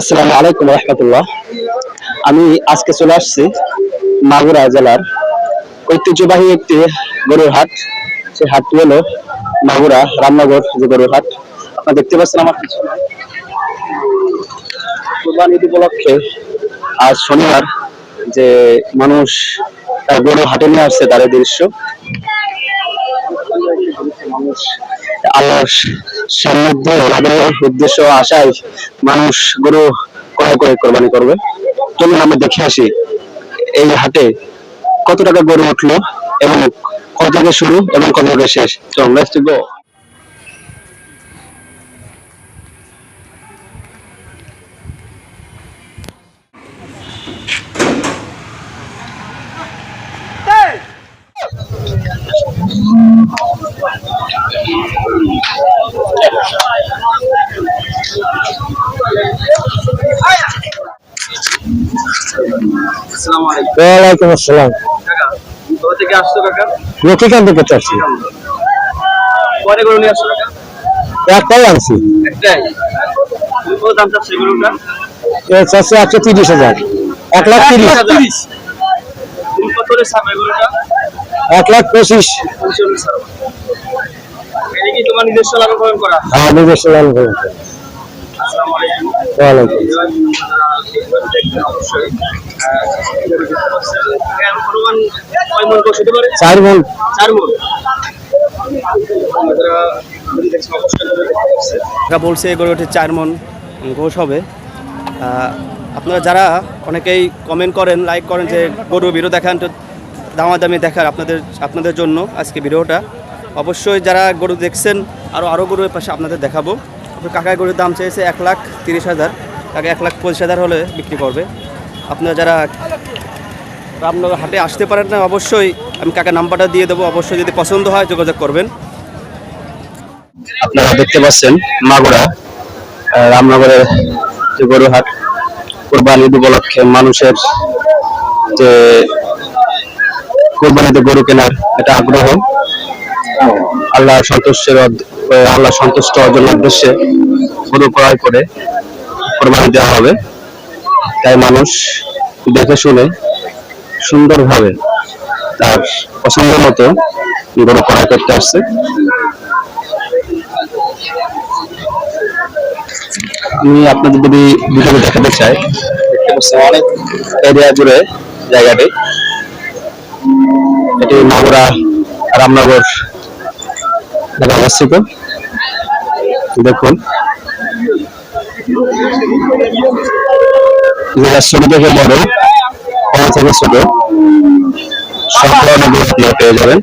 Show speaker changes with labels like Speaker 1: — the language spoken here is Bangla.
Speaker 1: আসসালামু আলাইকুম রহমতুল্লাহ। আমি আজকে চলে আসছি মাগুরা জেলার ঐতিহ্যবাহী একটি গরুর হাট। সেই হাটটি হলো মাগুরা রামনগর যে গরুর হাট। আপনারা দেখতে পাচ্ছেন আমার কোরবানি ঈদ উপলক্ষে আজ শনিবার যে মানুষ তার গরু হাটে নিয়ে আসছে তার দৃশ্য। আল্লাহর সান্নিধ্যে লাভের উদ্দেশ্য আশায় মানুষ গরু ক্রয় করে কোরবানি করবে। চলুন আমরা দেখে আসি, এই হাটে কত টাকা গরু উঠল এবং কত থেকে শুরু এবং কত থেকে শেষ? চল লেটস গো
Speaker 2: ওয়ালাইকুম আসসালাম।
Speaker 1: কোথা থেকে আসছো
Speaker 2: লক্ষ্মীকান্ত একটাই আনছি।
Speaker 1: চাচ্ছে
Speaker 2: একশো তিরিশ হাজার। এক লাখ তিরিশ।
Speaker 1: করে
Speaker 2: এক লাখ পঁচিশ।
Speaker 1: তোমার নিজস্ব লাভ পালন করা?
Speaker 2: আমার নিজস্ব লাল করুন
Speaker 1: আসসালামু আলাইকুম
Speaker 2: ওয়ালাইকুম
Speaker 1: অবশ্যই অনুমান কয় মন গোস হতে পারে
Speaker 3: বলছে এই গরুটি চার মন গোশ হবে। আপনারা যারা অনেকেই কমেন্ট করেন লাইক করেন যে গরু ভিডিও দেখান, তো দামাদামি দেখার আপনাদের আপনাদের জন্য আজকে ভিডিওটা। অবশ্যই যারা গরু দেখছেন আরও আরও গরুর পাশে আপনাদের দেখাবো। আপনার কাকায় গরুর দাম চেয়েছে এক লাখ তিরিশ হাজার। কাকা এক লাখ পঁচিশ হাজার হলে বিক্রি করবে। আপনারা যারা রামনগর হাটে আসতে পারেন না অবশ্যই আমি কাকা নাম্বারটা দিয়ে দেবো। অবশ্যই যদি পছন্দ হয় যোগাযোগ করবেন।
Speaker 1: আপনারা দেখতে পাচ্ছেন মাগুরা রামনগরের যে গরু হাট কোরবানি ঈদ উপলক্ষে মানুষের যে কোরবানিতে গরু কেনার এটা আগ্রহ। আল্লাহ আহ, আল্লাহ সন্তুষ্ট অর্জনের উদ্দেশ্যে গরু ক্রয় করে কোরবানি দেওয়া হবে। তাই মানুষ দেখে শুনে সুন্দরভাবে তার পছন্দ মতো গরু ক্রয় করতে আসছে। আমি আপনাদের যদি ভিডিও দেখাতে চাই অনেক এরিয়া জুড়ে জায়গাটি। এটি মাগুরা, রামনগর এলাকায় অবস্থিত দেখুন। ছোট থেকে বড় সব পেয়ে যাবেন।